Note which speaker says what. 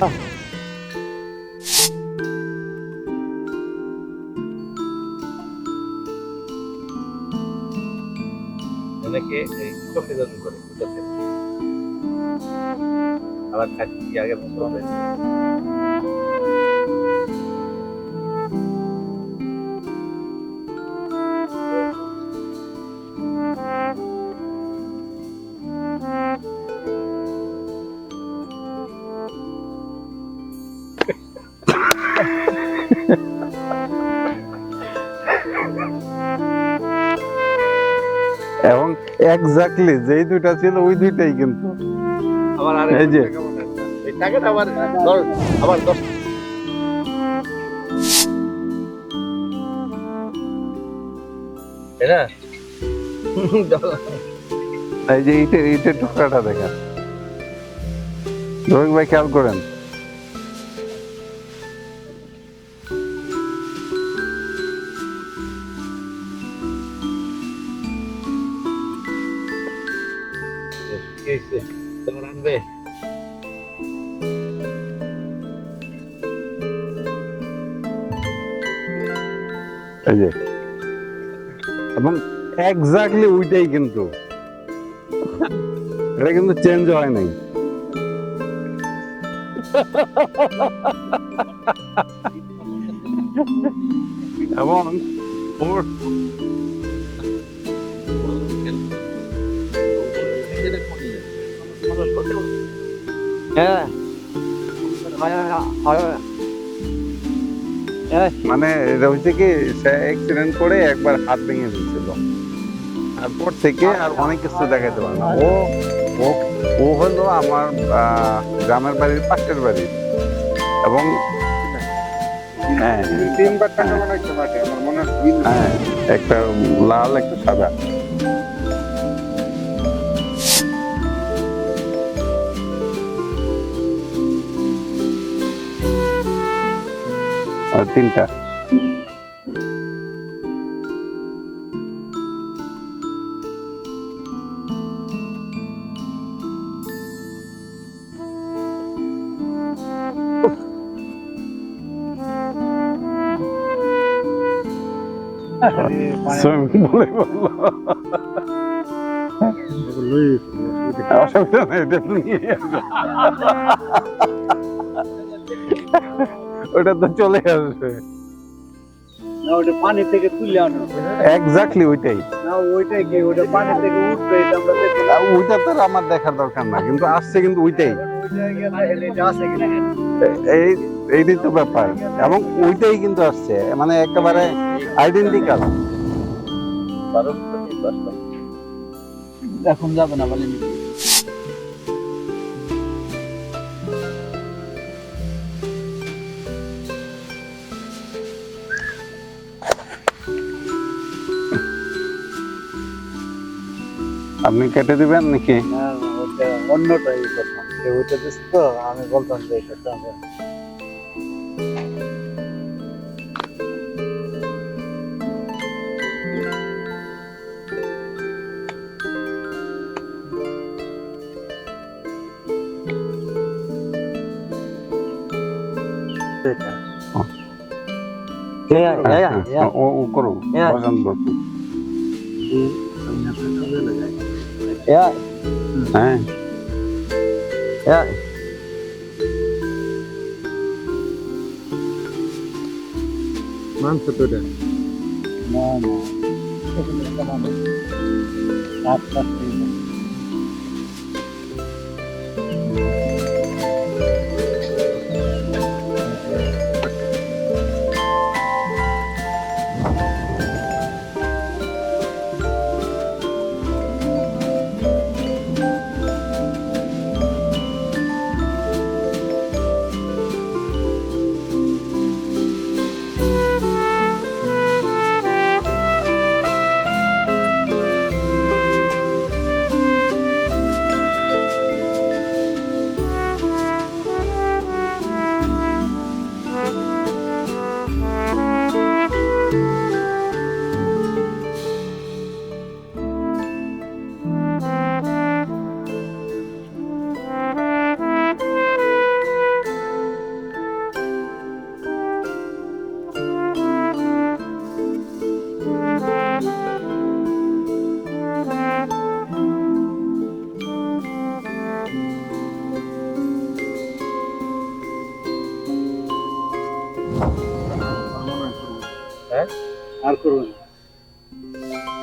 Speaker 1: অনেকে চোখে দান করে আবার খাচ্ছি আগে
Speaker 2: মুসলমান এক্স্যাক্টলি যেই দুইটা ছিল ওই দুইটাই কিন্তু।
Speaker 1: আবার আর
Speaker 2: এই যে।
Speaker 1: আবার আবার
Speaker 2: এই যে ইটের ইটের টুকরাটা দেখা। রোহিত ভাই খেয়াল করেন।
Speaker 1: আনবে
Speaker 2: এই যে এবং এক্স্যাক্টলি ওইটাই কিন্তু এটা কিন্তু চেঞ্জ হয় নাই এবং ওর মানে হচ্ছে কি সে অ্যাক্সিডেন্ট করে একবার হাত ভেঙে ফেলছিল। তারপর থেকে আর অনেক কিছু দেখাতে পারে না। ও ও ও হলো আমার গ্রামের বাড়ির পাশের বাড়ি। এবং হ্যাঁ।
Speaker 3: তিনবার টাকা মনে হচ্ছে আমার মনে হ্যাঁ।
Speaker 2: একটা লাল একটা সাদা। আর তিনটা সুইমিং পুলে বলল অসুবিধা নেই এটা তো নিয়ে আসবে। ওটা তো চলে আসবে।
Speaker 3: না ওটা পানি থেকে তুলে আনো
Speaker 2: এক্স্যাক্টলি ওইটাই।
Speaker 3: না ওইটাই কি ওটা পানি থেকে উঠবে এটা আমরা দেখতে
Speaker 2: ওইটা তো আমার দেখার দরকার না কিন্তু আসছে কিন্তু ওইটাই। এই এইটাই তো ব্যাপার। এবং ওইটাই কিন্তু আসছে মানে একেবারে আইডেন্টিক্যাল
Speaker 3: এখন যাবে না
Speaker 2: আপনি কেটে দিবেন নাকি?
Speaker 3: না ওটা অন্যটাই কথা। ওইটা দিস তো আমি বলতাম যে এটা তো আমরা এটা
Speaker 4: Yeah, yeah, yeah,
Speaker 2: হ্যাঁ,
Speaker 4: yeah.
Speaker 2: হ্যাঁ?
Speaker 3: আর করব না।